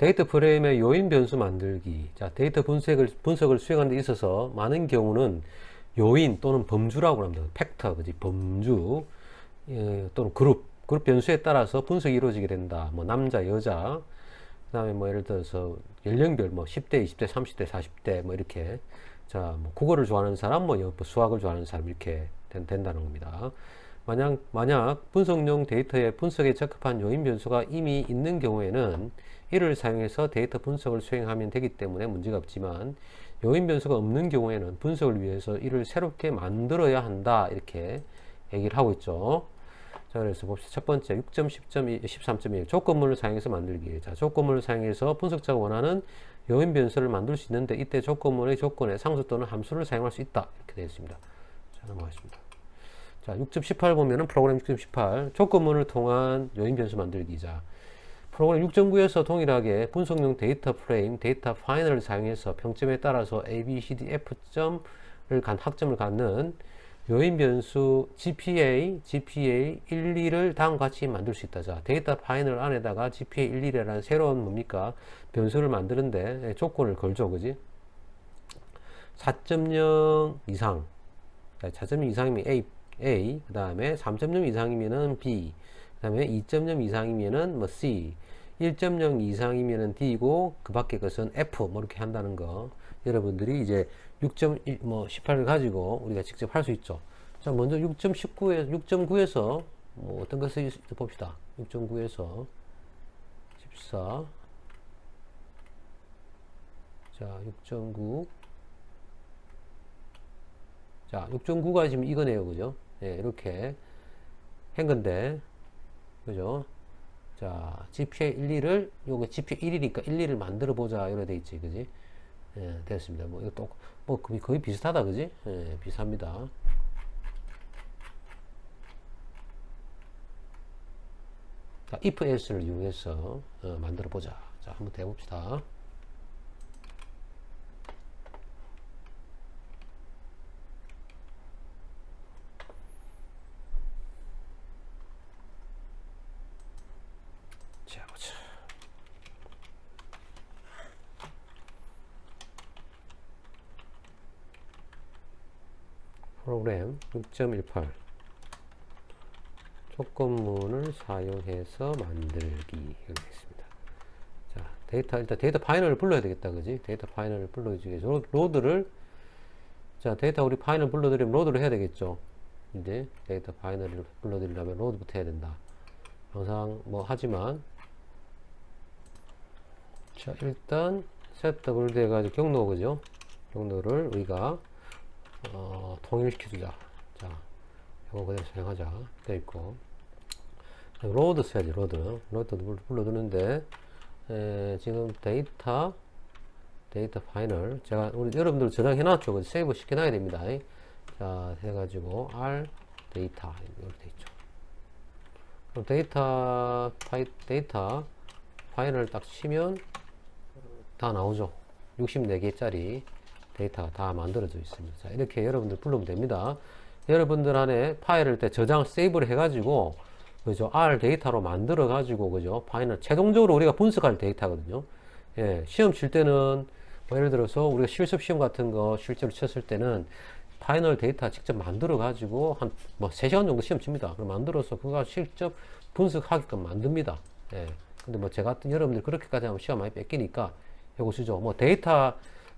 데이터 프레임의 요인 변수 만들기. 자, 데이터 분석을, 분석을 수행하는 데 있어서 많은 경우는 요인 또는 범주라고 합니다. 팩터, 그지? 범주, 예, 또는 그룹, 그룹 변수에 따라서 분석이 이루어지게 된다. 뭐, 남자, 여자, 그 다음에 뭐, 예를 들어서 연령별, 뭐, 10대, 20대, 30대, 40대, 뭐, 이렇게. 자, 뭐, 국어를 좋아하는 사람, 뭐, 여- 수학을 좋아하는 사람, 이렇게 된, 된다는 겁니다. 만약, 만약 분석용 데이터의 분석에 적합한 요인 변수가 이미 있는 경우에는 이를 사용해서 데이터 분석을 수행하면 되기 때문에 문제가 없지만 요인 변수가 없는 경우에는 분석을 위해서 이를 새롭게 만들어야 한다 이렇게 얘기를 하고 있죠. 자, 그래서 봅시다. 첫 번째 6.10.1, 13.1 조건문을 사용해서 만들기. 자, 조건문을 사용해서 분석자가 원하는 요인 변수를 만들 수 있는데 이때 조건문의 조건에 상수 또는 함수를 사용할 수 있다. 이렇게 되어 있습니다. 자, 넘어가겠습니다. 자, 6.18 보면은 프로그램 6.18 조건문을 통한 요인 변수 만들기. 자, 프로그램 6.9에서 동일하게 분석용 데이터 프레임, 데이터 파이널을 사용해서 평점에 따라서 A, B, C, D, F 점을 간 학점을 갖는 요인 변수 GPA, GPA 1, 2를 다음과 같이 만들 수 있다. 자, 데이터 파이널 안에다가 GPA 1, 2라는 새로운 뭡니까? 변수를 만드는데 조건을 걸죠. 그지? 4.0 이상. 4.0 이상이면 A, A, 그 다음에 3.0 이상이면은 B, 그 다음에 2.0 이상이면은 뭐 C, 1.0 이상이면은 D고 그 밖에 것은 F 뭐 이렇게 한다는 거 여러분들이 이제 6.1, 뭐 18을 가지고 우리가 직접 할 수 있죠. 자, 먼저 6.19에 6.9에서 뭐 어떤 것을 있- 봅시다. 6.9에서 14 자, 6.9 자, 6.9가 지금 이거네요. 그죠? 예, 이렇게 한 건데, 그죠? 자, GPA 1, 2를, 요거 GPA 1이니까 1, 2를 만들어 보자. 이래 돼 있지. 그지? 예, 됐습니다. 뭐, 이거 또, 뭐, 거의, 거의 비슷하다. 그지? 예, 비슷합니다. 자, if else를 이용해서 어, 만들어 보자. 자, 한번 해봅시다. 자, 보자. 프로그램 6.18 조건문을 사용해서 만들기 이렇게 있습니다. 자, 데이터 일단 데이터 파이널을 불러야 되겠다, 그지? 데이터 파이널을 불러주기 위해서 로드를 자 데이터 우리 파이널 불러드리면 로드를 해야 되겠죠. 이제 데이터 파이널을 불러드리려면 로드부터 해야 된다. 항상 뭐 하지만 자 일단 셋더블 돼가지고 경로 그죠? 경로를 우리가 어, 통일시켜주자. 자, 이거 그대로 사용하자. 되어 있고. 로드 써야지, 로드. 로드도 불러두는데, 에, 지금 데이터, 데이터 파이널. 제가, 우리 여러분들 저장해 놨죠. 그래서 세이브 시켜놔야 됩니다. 자, 해가지고, R, 데이터. 이렇게 돼 있죠. 그럼 데이터, 파이, 데이터, 파이널 딱 치면, 다 나오죠. 64개짜리. 데이터가 다 만들어져 있습니다. 자, 이렇게 여러분들 불러면 됩니다. 여러분들 안에 파일을 때 저장, 세이브를 해가지고, 그죠? R 데이터로 만들어 가지고, 그죠? 파일을 최종적으로 우리가 분석할 데이터거든요. 예, 시험 칠 때는, 뭐 예를 들어서 우리가 실습 시험 같은 거 실제로 쳤을 때는 파이널 데이터 직접 만들어 가지고, 한, 뭐, 3시간 정도 시험 칩니다. 그럼 만들어서 그거 직접 분석하게끔 만듭니다. 예. 근데 뭐 제가 여러분들 그렇게까지 하면 시험 많이 뺏기니까, 쓰죠. 뭐 데이터,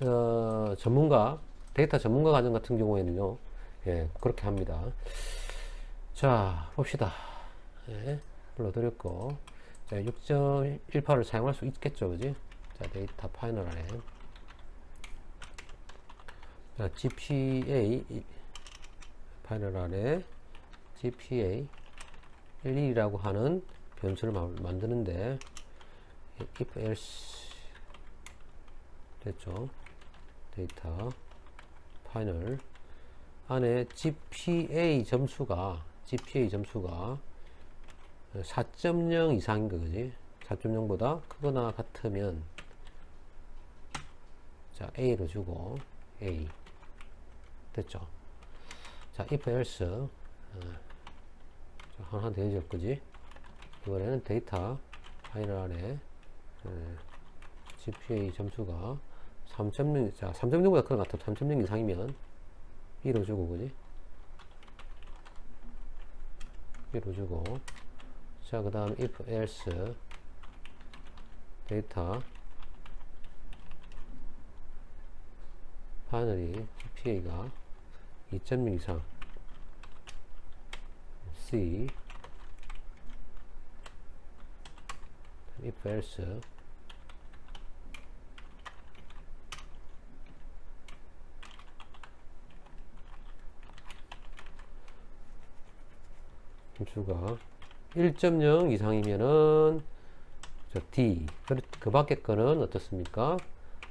어, 전문가, 데이터 전문가 과정 같은 경우에는요, 예, 그렇게 합니다. 자, 봅시다. 예, 불러드렸고, 자, 6.18을 사용할 수 있겠죠, 그지? 자, 데이터 파이널 안에. 자, GPA, 이- 파이널 안에 GPA 12라고 하는 변수를 마- 만드는데, if else 됐죠. 데이터 파이널 안에 GPA 점수가 GPA 점수가 4.0 이상인 거 그지? 4.0보다 크거나 같으면 자 A로 주고 A 됐죠? 자 if else 어, 자, 하나 더 해줄 거지? 이번에는 데이터 파이널 안에 어, GPA 점수가 3.0, 자, 3.0보다 큰것 같아. 3.0 이상이면 B로 주고, 그지? B로 주고. 자, 그 다음 if else 데이터 바이너리 GPA가 2.1 이상 C if else 점수가 1.0 이상이면은 저 D 그, 그 밖에 거는 어떻습니까?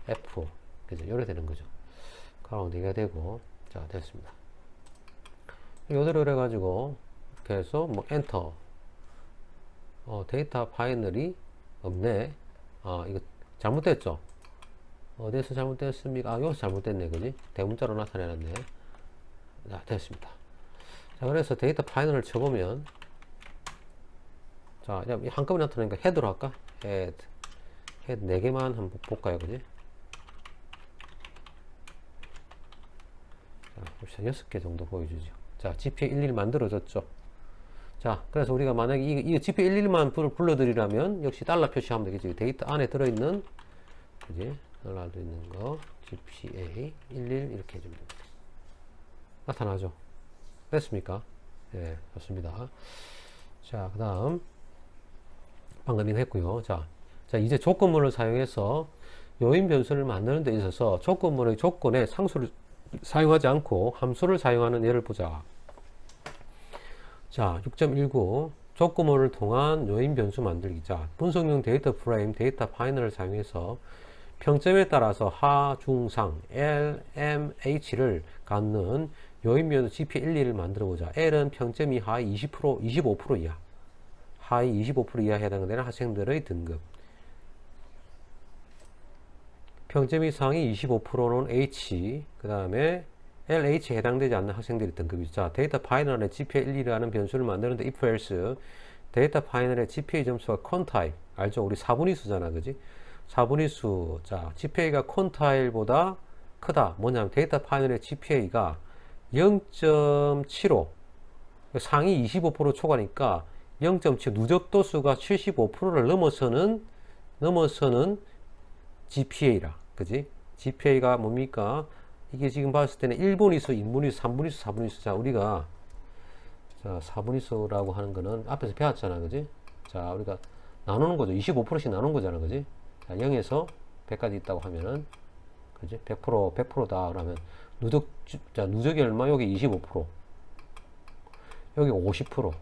F 그죠? 이렇게 되는 거죠. 네가 되고 자 됐습니다. 요대로 그래 가지고 이렇게 해서 뭐 엔터 어, 데이터 파이널이 없네. 아 이거 잘못됐죠? 어디서 잘못됐습니까? 아 여기서 잘못됐네 그지? 대문자로 나타내놨네. 자 됐습니다. 자 그래서 데이터 파이널을 쳐보면 자 그냥 한꺼번에 나타나니까 헤드로 할까? 헤드 헤드 4개만 한번 볼까요 그지? 자 봅시다 6개 정도 보여주죠 자 GPA 11 만들어졌죠 자 그래서 우리가 만약에 이, 이 GPA 11만 불러드리려면 역시 달러 표시하면 되겠지 데이터 안에 들어있는 그지? 달러 들어있는 거 GPA 11 이렇게 해주면 됩니다 나타나죠 됐습니까? 예, 좋습니다. 자, 그 다음, 방금 이거 했고요. 자, 자, 이제 조건문을 사용해서 요인 변수를 만드는 데 있어서 조건문의 조건에 상수를 사용하지 않고 함수를 사용하는 예를 보자. 자, 6.19. 조건문을 통한 요인 변수 만들기. 자, 분석용 데이터 프레임, 데이터 파이널을 사용해서 평점에 따라서 하, 중, 상, L, M, H를 갖는 요인변 GP 1, 2를 만들어 보자. L은 평점이 하위 20%, 25% 이하. 하위 25% 이하 해당되는 학생들의 등급. 평점이 상위 25%는 H, 그 다음에 LH에 해당되지 않는 학생들의 등급이죠. 자, 데이터 파이널의 GPA 1, 2라는 변수를 만드는데 if else 데이터 파이널의 GPA 점수가 콘타입 알죠? 우리 4분위 수잖아, 그지? 4분위 수. 자, GPA가 콘타일보다 크다. 뭐냐면 데이터 파이널의 GPA가 0.75 상위 25% 초과니까 0.7 누적 도수가 75%를 넘어서는 넘어서는 GPA라. 그지? GPA가 뭡니까? 이게 지금 봤을 때는 1분위수 2분위수 3분위수 4분위수. 자 우리가 자 4분위수라고 하는 거는 앞에서 배웠잖아. 그지? 자 우리가 나누는 거죠. 25%씩 나누는 거잖아. 그지? 자 0에서 100까지 있다고 하면은 그지? 100% 100%다. 그러면 누적, 자, 누적이 얼마? 여기 25%. 여기 50%. 그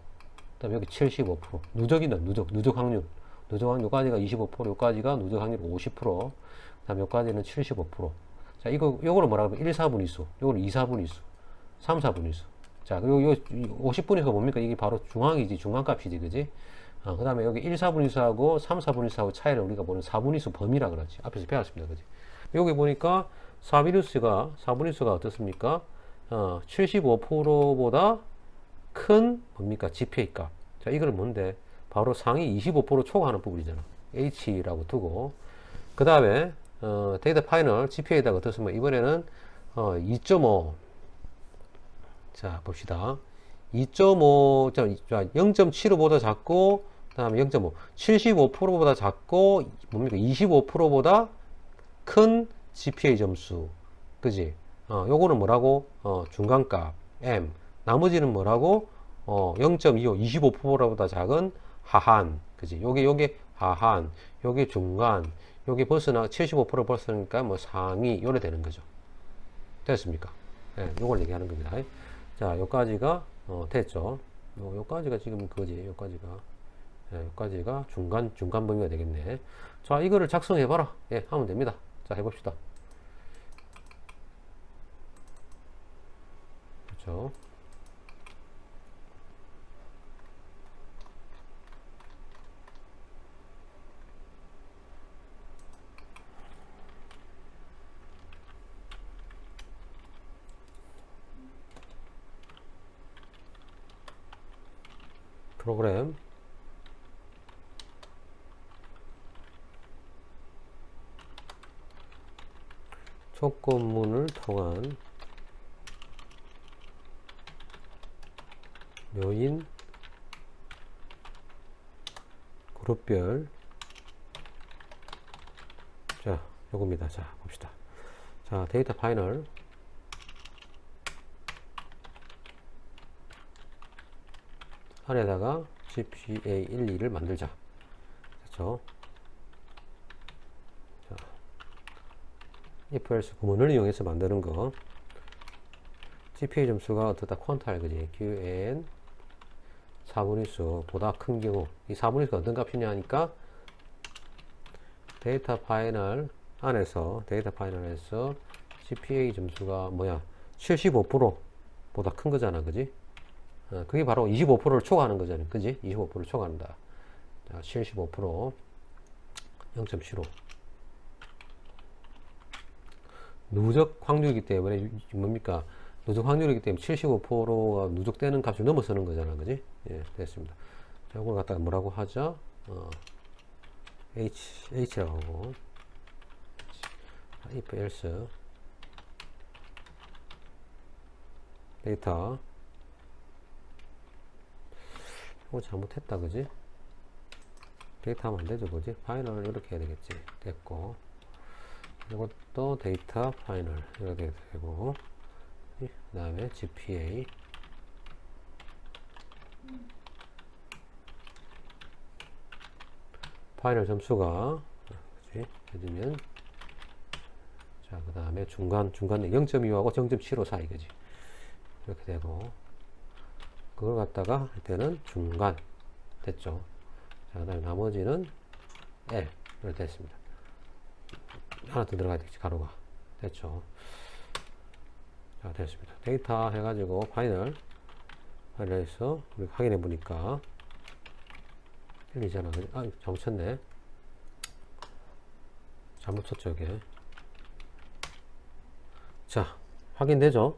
다음에 여기 75%. 누적이다, 누적. 누적 확률. 누적 확률, 요까지가 25%, 요까지가 누적 확률 50%. 그 다음 요까지는 75%. 자, 이거, 요거를 뭐라 그러면 1, 4분위수. 요거는 2, 4분위수. 3, 4분위수. 자, 그리고 요 50분위수가 뭡니까? 이게 바로 중앙이지, 중앙값이지, 그지? 어, 그 다음에 여기 1, 4분위수하고 3, 4분위수하고 차이를 우리가 보는 4분위수 범위라 그러지. 앞에서 배웠습니다, 그지? 여기 보니까 4분위수가 4분위수가 어떻습니까? 어, 75%보다 큰 뭡니까? GPA 값. 자, 이거는 뭔데? 바로 상위 25% 초과하는 부분이잖아. H라고 두고 그 다음에 어, 데이터 파이널 GPA에다가 어떻습니까? 이번에는 어, 2.5. 자, 봅시다. 2.5, 자, 0.75보다 작고, 그 다음에 0.5. 75%보다 작고, 뭡니까? 25%보다 큰 GPA 점수. 그지? 어, 요거는 뭐라고? 어, 중간값, M. 나머지는 뭐라고? 어, 0.25, 25%보다 작은 하한. 그지? 요게, 요게 하한. 요게 중간. 요게 벗어나, 75% 벗어나니까 뭐 상위. 요래 되는 거죠. 됐습니까? 예, 네, 요걸 얘기하는 겁니다. 자, 요까지가, 어, 됐죠. 요, 요까지가 지금 그거지. 요까지가. 예, 요까지가 중간, 중간 범위가 되겠네. 자, 이거를 작성해 봐라. 예, 하면 됩니다. 자, 해봅시다. 그렇죠. 프로그램 조건문을 통한 요인 그룹별. 자 요겁니다. 자 봅시다. 자 데이터 파이널. 안에다가 GPA 1, 2를 만들자. 그렇죠 if else 구문을 이용해서 만드는 거. GPA 점수가 어떻다? 퀀탈 그지? QN 4분위수. 보다 큰 경우. 이 4분위수가 어떤 값이냐 하니까 데이터 파이널 안에서 데이터 파이널에서 GPA 점수가 뭐야? 75% 보다 큰 거잖아 그지? 어, 그게 바로 25%를 초과하는 거잖아 그지? 25%를 초과한다. 자, 75% 0.75 누적 확률이기 때문에 뭡니까? 누적 확률이기 때문에 75%가 누적되는 값을 넘어서는 거잖아 그지? 예 됐습니다. 자 이걸 갖다가 뭐라고 하죠? 어, H, H라고 하고 자, if else 데이터. 이거 잘못했다 그지? 데이터 하면 안되죠 그지? 파이널 이렇게 해야 되겠지. 됐고 이것도 데이터 파이널 이렇게 되고 그 다음에 GPA 파이널 점수가 그지 해주면. 자그 다음에 중간 중간에 0.25하고 0.75 사이 그지. 이렇게 되고. 그걸 갖다가 할 때는 중간. 됐죠? 자 그다음에 나머지는 L. 이렇게 됐습니다 하나 더 들어가야 되겠지 가로가. 됐죠. 자 됐습니다. 데이터 해가지고 파이널 파이널에서 우리 확인해 보니까 1이잖아. 아 잘못 쳤네. 잘못 쳤죠 이게. 자 확인되죠